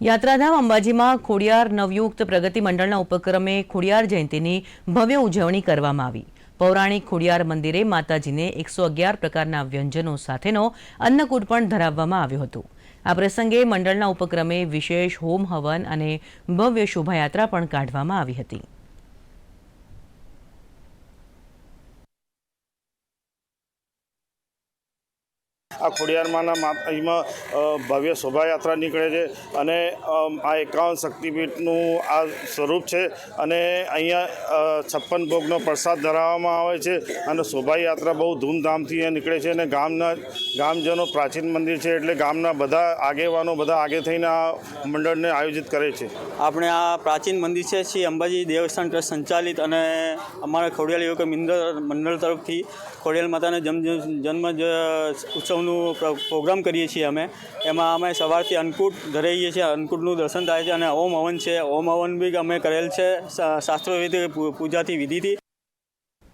યાત્રાધામ અંબાજીમાં ખોડિયાર નવયુક્ત પ્રગતિ મંડળના ઉપક્રમે ખોડિયાર જયંતિની ભવ્ય ઉજવણી કરવામાં આવી. પૌરાણિક ખોડિયાર મંદિરે માતાજીને એકસો અગિયાર પ્રકારના વ્યંજનો સાથેનો અન્નકૂટ પણ ધરાવવામાં આવ્યો હતો. આ પ્રસંગે મંડળના ઉપક્રમે વિશેષ હોમ હવન અને ભવ્ય શોભાયાત્રા પણ કાઢવામાં આવી હતી. આ ખોડિયારમાંના અહીંમાં ભવ્ય શોભાયાત્રા નીકળે છે અને આ એકાવન શક્તિપીઠનું આ સ્વરૂપ છે અને અહીંયા છપ્પન ભોગનો પ્રસાદ ધરાવવામાં આવે છે અને શોભાયાત્રા બહુ ધૂમધામથી અહીંયા નીકળે છે અને ગામના, ગામજનો પ્રાચીન મંદિર છે એટલે ગામના બધા આગેવાનો બધા આગે થઈને આ મંડળને આયોજિત કરે છે. આપણે આ પ્રાચીન મંદિર છે શ્રી અંબાજી દેવસ્થાન ટ્રસ્ટ સંચાલિત અને અમારા ખોડિયાલ યુવક મંડળ મંડળ તરફથી ખોડિયાલ માતાના જન્મ જ ઉત્સવનું પ્રોગ્રામ કરીએ છીએ અમે. એમાં અમે સવારથી અન્નકૂટ ધરાઈએ છીએ, અન્નકૂટનું દર્શન થાય છે અને ઓમ હવન છે. ઓમ હવન બી અમે કરેલ છે શાસ્ત્રો શાસ્ત્રોવિધ પૂજાથી વિધિથી.